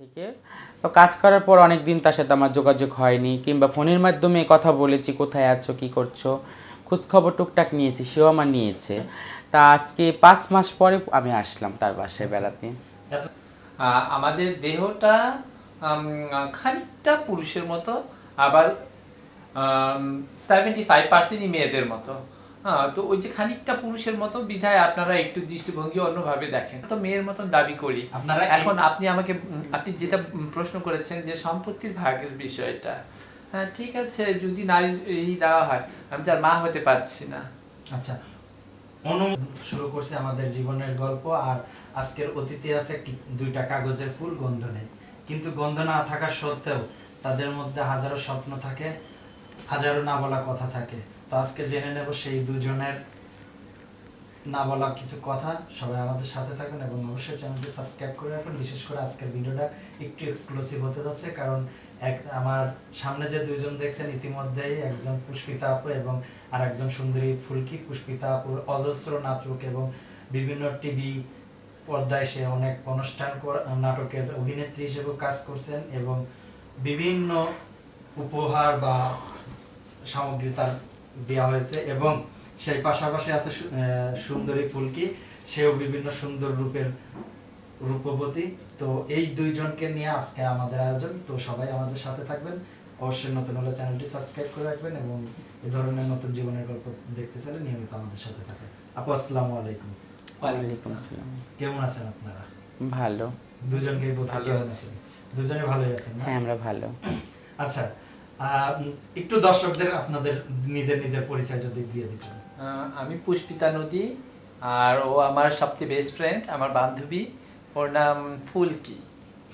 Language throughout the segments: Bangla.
থেকে। তো কাজ করার পর অনেক দিন তার সাথে আমার যোগাযোগ হয়নি কিংবা ফোনের মাধ্যমে কথা বলেছি কোথায় আছো কি করছ খোঁজ খবর টুকটাক নিয়েছি সেও আমার নিয়েছে। তা আজকে পাঁচ মাস পরে আমি আসলাম তার বাসায় বেড়াতে। আমাদের দেহটা খানিকটা পুরুষের মতো আবার সেভেন্টি ফাইভ পার্সেন্টই মেয়েদের মতো। হ্যাঁ তো ওই যে খানিকটা পুরুষের মতো বিধায় আপনারা একটু দৃষ্টিভঙ্গি অন্যভাবে দেখেন। তো মেয়ের মতন দাবি করি। এখন আপনি আমাকে আপনি যেটা প্রশ্ন করেছেন যে সম্পত্তির ভাগের বিষয়টা হ্যাঁ ঠিক আছে যদি এই দেওয়া হয় আমি তার মা হতে পারছি না। আচ্ছা অনু শুরু করছে আমাদের জীবনের গল্প আর আজকের অতিথি আছে দুইটা কাগজের ফুল গন্ধ নেই। কিন্তু গন্ধ না থাকা সত্ত্বেও তাদের মধ্যে হাজারো স্বপ্ন থাকে। হাজারো না বলা কথা থাকে। তো আজকে জেনে নেব সেই দুজনের না বলা কিছু কথা। সবাই আমাদের সাথে থাকুন এবং অবশ্যই চ্যানেলটি সাবস্ক্রাইব করে রাখুন। বিশেষ করে আজকের ভিডিওটা একটু এক্সক্লুসিভ হতে যাচ্ছে, কারণ এক আমার সামনে যে দুইজন দেখছেন, ইতিমধ্যেই একজন পুষ্পিতা আপু এবং আর একজন সুন্দরী ফুলকি। পুষ্পিতা আপুর অজস্র নাটক এবং বিভিন্ন টিভি পর্দায় সে অনেক অনুষ্ঠান নাটকের অভিনেত্রী হিসেবে কাজ করছেন এবং বিভিন্ন উপহার বা সামগ্রী তার দেওয়া হয়েছে এবং সেই পাশাপাশি আছে সুন্দরী ফুলকি। সেও বিভিন্ন সুন্দর রূপের রূপবতী। তো এই দুইজনকে নিয়ে আজকে আমাদের আয়োজন। তো সবাই আমাদের সাথে থাকবেন। অবশ্যই নতুন হলে চ্যানেলটি সাবস্ক্রাইব করে রাখবেন এবং এই ধরনের নতুন জীবনের গল্প দেখতে চাইলে নিয়মিত আমাদের সাথে থাকেন আপু আসসালামু আলাইকুম। ওয়ালাইকুম আসসালাম। কেমন আছেন আপনারা? ভালো। দুজনকেই বলছি ভালো কেমন আছেন? দুজনে ভালোই আছেন হ্যাঁ আমরা ভালো। আচ্ছা একটু দর্শকদের আপনাদের নিজের নিজের পরিচয় যদি দিয়ে দিতেন। আমি পুষ্পিতা নদী আর ও আমার সবচেয়ে বেস্ট ফ্রেন্ড আমার বান্ধবী ওর নাম ফুলকি।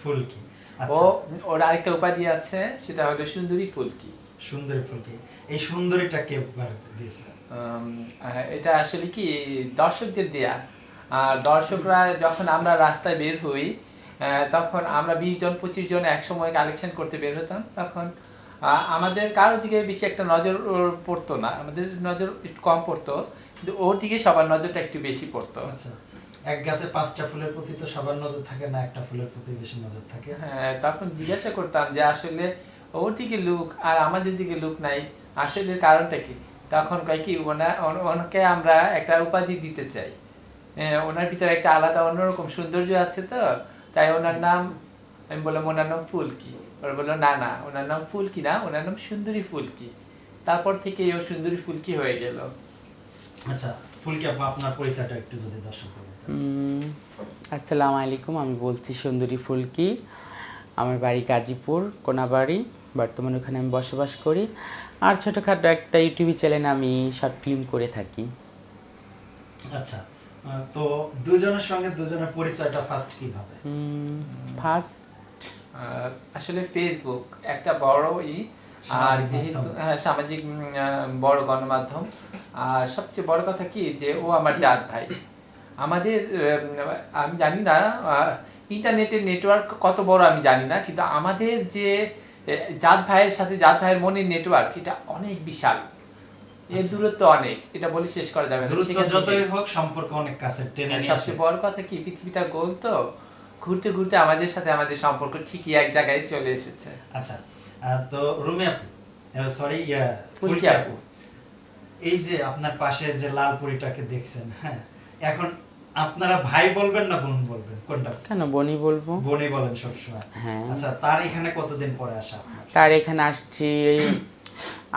ফুলকি ও আচ্ছা। ওর আরেকটা উপাধি আছে সেটা হলো সুন্দরী ফুলকি। সুন্দরী ফুলকি এই সুন্দরীটা কে উপহার দিয়েছে? এটা আসলে কি দর্শকদের দেয়া। আর দর্শকরা যখন আমরা রাস্তায় বের হই তখন আমরা বিশ জন পঁচিশ জন একসময় কালেকশন করতে বের হতাম তখন আমাদের কারোর দিকে বেশি একটা নজর পড়তো না? আমাদের নজর একটু কম পড়তো কিন্তু ওর দিকে সবার নজরটা একটু বেশি পড়তো। আচ্ছা এক গাছে পাঁচটা ফুলের প্রতি তো সবার নজর থাকে না একটা ফুলের প্রতি বেশি নজর থাকে। হ্যাঁ তখন জিজ্ঞাসা করতাম যে আসলে ওর দিকে লুক আর আমাদের দিকে লুক নাই আসলে কারণটা কি? তখন কয় কি ওনা- ওনাকে আমরা একটা উপাধি দিতে চাই। হ্যাঁ, ওনার ভিতরে একটা আলাদা অন্যরকম সৌন্দর্য আছে তো তাই ওনার নাম আমি বললাম ওনার নাম ফুলকি। ওরা বলল না না ওনার নাম ফুলকি না ওনার নাম সুন্দরী ফুলকি। তারপর থেকে ও সুন্দরী ফুলকি হয়ে গেল। আচ্ছা ফুলকি আপু আপনার পরিচয়টা একটু যদি দর্শক আসসালামু আলাইকুম আমি বলছি সুন্দরী ফুলকি। আমার বাড়ি গাজীপুর কোনাবাড়ি। বর্তমানে ওখানে আমি বসবাস করি। আর ছোটোখাটো একটা ইউটিউব চ্যানেল আমি শর্ট ফিল্ম করে থাকি। আচ্ছা তো দুজনের সঙ্গে দুজনের পরিচয়টা ফার্স্ট কীভাবে? ফার্স্ট আসলে ফেসবুক একটা বড় ই আর যেহেতু হ্যাঁ সামাজিক বড় গণমাধ্যম। আর সবচেয়ে বড় কথা কি যে ও আমার জাত ভাই। আমাদের আমি জানি না ইন্টারনেটের নেটওয়ার্ক কত বড় আমি জানি না কিন্তু আমাদের যে জাত ভাইয়ের সাথে জাত ভাইয়ের মনের নেটওয়ার্ক এটা অনেক বিশাল। এর দূরত্ব অনেক এটা বলে শেষ করা যাবে না। যতই হোক সম্পর্ক অনেক কাছে টেনে আসে। সবচেয়ে বড় কথা কি পৃথিবীটা গোল তো। ঘুরতে ঘুরতে আমাদের সাথে আমাদের সম্পর্ক ঠিকই এক জায়গায় চলে এসেছে। আচ্ছা তো রুমি আপু সরি ফুলকি আপু। আপু। এই যে আপনার পাশে যে লাল পরিটাকে দেখছেন হ্যাঁ এখন আপনারা ভাই বলবেন না বোন বলবেন? কোনটা? কেন বনি বলব? বনি বলেন সবসময়। হ্যাঁ। আচ্ছা তার এখানে কতদিন পরে আসা তার এখানে আসছি এই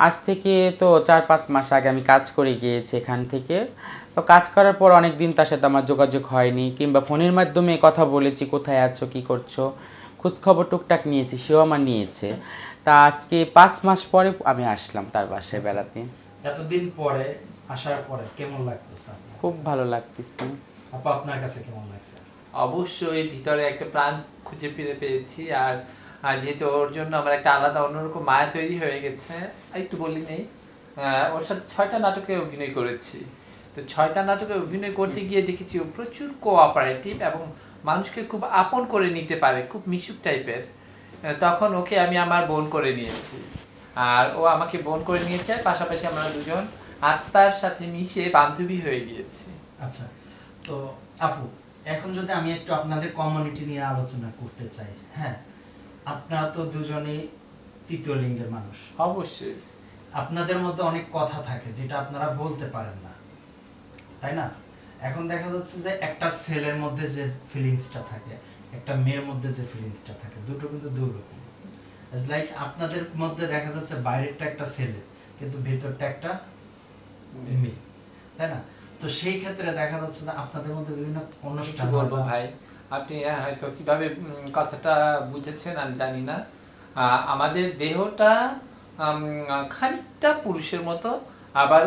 আজ থেকে তো চার পাঁচ মাস আগে আমি কাজ করে গিয়েছি এখান থেকে। তো কাজ করার পর অনেক দিন তার সাথে আমার যোগাযোগ হয়নি কিংবা ফোনের মাধ্যমে কথা বলেছি কোথায় আছো কি করছ খোঁজ খবর টুকটাক নিয়েছি সেও আমার নিয়েছে। তা আজকে পাঁচ মাস পরে আমি আসলাম তার বাসায় বেড়াতে। এতদিন পরে আসার পরে কেমন লাগতেছে খুব? ভালো লাগতেছে। আপু আপনার কাছে কেমন লাগছে? অবশ্যই ভিতরে একটা প্রাণ খুঁজে ফিরে পেয়েছি আর আর যেহেতু ওর জন্য আমার একটা আলাদা অন্যরকম মায়া তৈরি হয়ে গেছে একটু বলি নেই ওর সাথে ছয়টা নাটকে অভিনয় করেছি। তো ছয়টা নাটকে অভিনয় করতে গিয়ে দেখেছি ও প্রচুর কোঅপারেটিভ এবং মানুষকে খুব আপন করে নিতে পারে খুব মিশুক টাইপের। তখন ওকে আমি আমার বোন করে নিয়েছি। আর ও আমাকে বোন করে নিয়েছে আর পাশাপাশি আমরা দুজন আত্মার সাথে মিশে বান্ধবী হয়ে গিয়েছি। আচ্ছা তো আপু এখন যদি আমি একটু আপনাদের কমিউনিটি নিয়ে আলোচনা করতে চাই হ্যাঁ? আপনারা তো দুজনেই তৃতীয় লিঙ্গের মানুষ। অবশ্যই। আপনাদের মধ্যে অনেক কথা থাকে যেটা আপনারা বলতে পারেন না। তাই না? এখন দেখা যাচ্ছে যে একটা ছেলের মধ্যে যে ফিলিংসটা থাকে একটা মেয়ের মধ্যে যে ফিলিংসটা থাকে দুটো কিন্তু দুই রকম লাইক আপনাদের মধ্যে দেখা যাচ্ছে বাইরেরটা একটা ছেলে কিন্তু ভেতরটা একটা মেয়ে তাই না? তো সেই ক্ষেত্রে দেখা যাচ্ছে যে আপনাদের মধ্যে বিভিন্ন অনুষ্ঠান বলব ভাই আপনি হয়তো কীভাবে কথাটা বুঝেছেন আমি জানি না। আমাদের দেহটা খানিকটা পুরুষের মতো আবার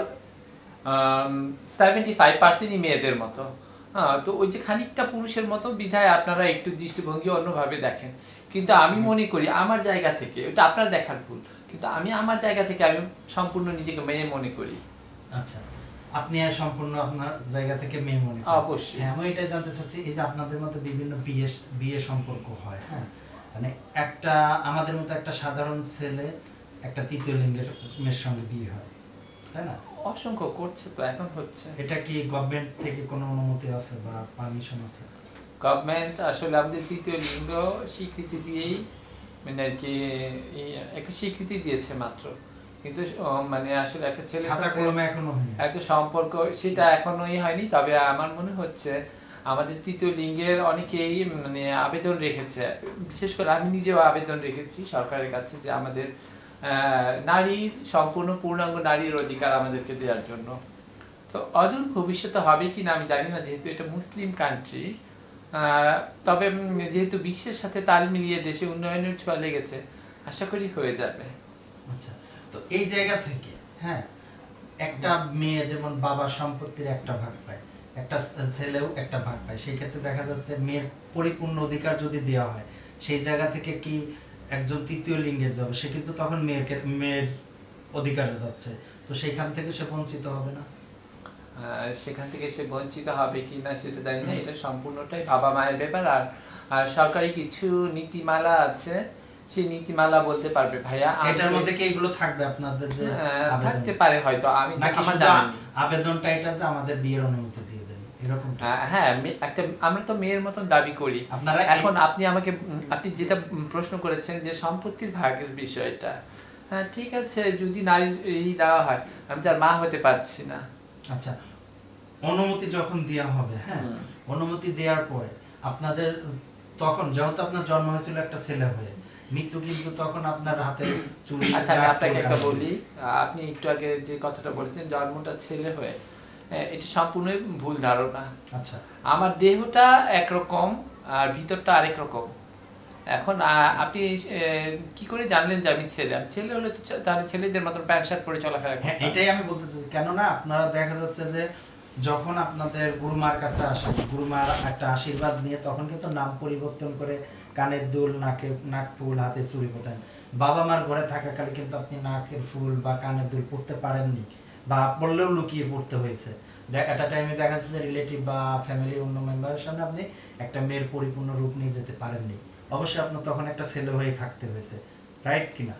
সেভেন্টি ফাইভ পার্সেন্টই মেয়েদের মতো। হ্যাঁ তো ওই যে খানিকটা পুরুষের মতো বিধায় আপনারা একটু দৃষ্টিভঙ্গি অন্যভাবে দেখেন। কিন্তু আমি মনে করি আমার জায়গা থেকে ওটা আপনার দেখার ভুল কিন্তু আমি আমার জায়গা থেকে আমি সম্পূর্ণ নিজেকে মেয়ে মনে করি। আচ্ছা আপনি আর সম্পূর্ণ আপনার জায়গা থেকে মেয়ে মনে করেন। অবশ্যই। হ্যাঁ আমি এটাই জানতে চাচ্ছি এই যে আপনাদের মধ্যে বিভিন্ন বিয়ে বিয়ে সম্পর্ক হয় হ্যাঁ? মানে একটা আমাদের মতো একটা সাধারণ ছেলে একটা তৃতীয় লিঙ্গের মেয়ের সঙ্গে বিয়ে হয় তাই না? অসংখ্য করছে তো এখন হচ্ছে। এটা কি গভর্নমেন্ট থেকে কোনো অনুমতি আছে বা পারমিশন আছে? গভর্নমেন্ট আসলে আমাদের তৃতীয় লিঙ্গ স্বীকৃতি দিয়েই মানে আর কি একটা স্বীকৃতি দিয়েছে মাত্র। কিন্তু মানে আসলে একটা কলমে এখনও হয়নি। একটা সম্পর্ক সেটা এখনোই হয়নি। তবে আমার মনে হচ্ছে আমাদের তৃতীয় লিঙ্গের অনেকেই মানে আবেদন রেখেছে। বিশেষ করে আমি নিজেও আবেদন রেখেছি সরকারের কাছে যে আমাদের নারীর সম্পূর্ণ পূর্ণাঙ্গ নারীর অধিকার আমাদেরকে দেওয়ার জন্য। তো অদূর ভবিষ্যতে হবে কি না আমি জানি না যেহেতু এটা মুসলিম কান্ট্রি তবে যেহেতু বিশ্বের সাথে তাল মিলিয়ে দেশে উন্নয়নের ছোঁয়া লেগেছে আশা করি হয়ে যাবে। আচ্ছা তো এই জায়গা থেকে হ্যাঁ একটা মেয়ে যেমন বাবার সম্পত্তির একটা ভাগ পায় একটা ছেলেও একটা ভাগ পায় সেই ক্ষেত্রে দেখা যাচ্ছে মেয়ের পরিপূর্ণ অধিকার যদি দেওয়া হয় সেই জায়গা থেকে কি একজন তৃতীয় লিঙ্গের যাবে সে কিন্তু তখন মেয়েরকে মেয়ের অধিকারে যাচ্ছে। তো সেইখান থেকে সে বঞ্চিত হবে না? সেখান থেকে সে বঞ্চিত হবে কি না সেটা জানি না এটা সম্পূর্ণটাই বাবা মায়ের ব্যাপার। আর আর সরকারি কিছু নীতিমালা আছে সেই নীতিমালা বলতে পারবে ভাইয়া এটার মধ্যে কি এগুলো থাকবে আপনাদের যে থাকতে পারে হয়তো আমি আমার জানি আবেদনটা এটা যে আমাদের বিয়ের অনুমতি দিয়ে হ্যাঁ একটা আমরা তো মেয়ের মতন দাবি করি। এখন আপনি আমাকে আপনি যেটা প্রশ্ন করেছেন যে সম্পত্তির ভাগের বিষয়টা হ্যাঁ ঠিক আছে যদি নারীর দেওয়া হয় আমি তার মা হতে পারছি না। আচ্ছা অনুমতি যখন দেওয়া হবে হ্যাঁ অনুমতি দেওয়ার পরে আপনাদের তখন যেহেতু আপনার জন্ম হয়েছিল একটা ছেলে হয়ে মৃত্যু কিন্তু তখন আপনার হাতে আচ্ছা আপনাকে একটা বলি আপনি একটু আগে যে কথাটা বলেছেন জন্মটা ছেলে হয়ে এটা সম্পূর্ণই ভুল ধারণা। আচ্ছা। আমার দেহটা একরকম আর ভিতরটা আরেক রকম। এখন আপনি কি করে জানলেন যে আমি ছেলে? আমি ছেলে হলে তো তাহলে ছেলেদের মতন প্যান্ট শার্ট পরে চলাফেরা হ্যাঁ এটাই আমি বলতে চাই কেননা আপনারা দেখা যাচ্ছে যে যখন আপনাদের গুরুমার কাছে আসেন গুরুমার একটা আশীর্বাদ নিয়ে তখন কিন্তু নাম পরিবর্তন করে কানের দুল নাকে নাক ফুল হাতে চুড়ি পোতেন বাবা মার ঘরে থাকাকালে কিন্তু আপনি নাকের ফুল বা কানের দুল পড়তে পারেননি। বা পড়লেও লুকিয়ে পড়তে হয়েছে। একটা টাইমে দেখা যাচ্ছে রিলেটিভ বা ফ্যামিলি অন্য মেম্বারের সামনে আপনি একটা মেয়ের পরিপূর্ণ রূপ নিয়ে যেতে পারেননি। অবশ্যই আপনার তখন একটা ছেলে হয়ে থাকতে হয়েছে রাইট কিনা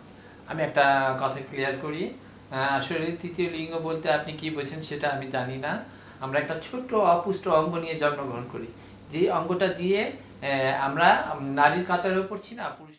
আমি একটা কথা ক্লিয়ার করি। আসলে তৃতীয় লিঙ্গ বলতে আপনি কি বোঝেন সেটা আমি জানি না। আমরা একটা ছোট্ট অপুষ্ট অঙ্গ নিয়ে জন্মগ্রহণ করি। যে অঙ্গটা দিয়ে আমরা নারীর কাতারেও পড়ছি না, পুরুষের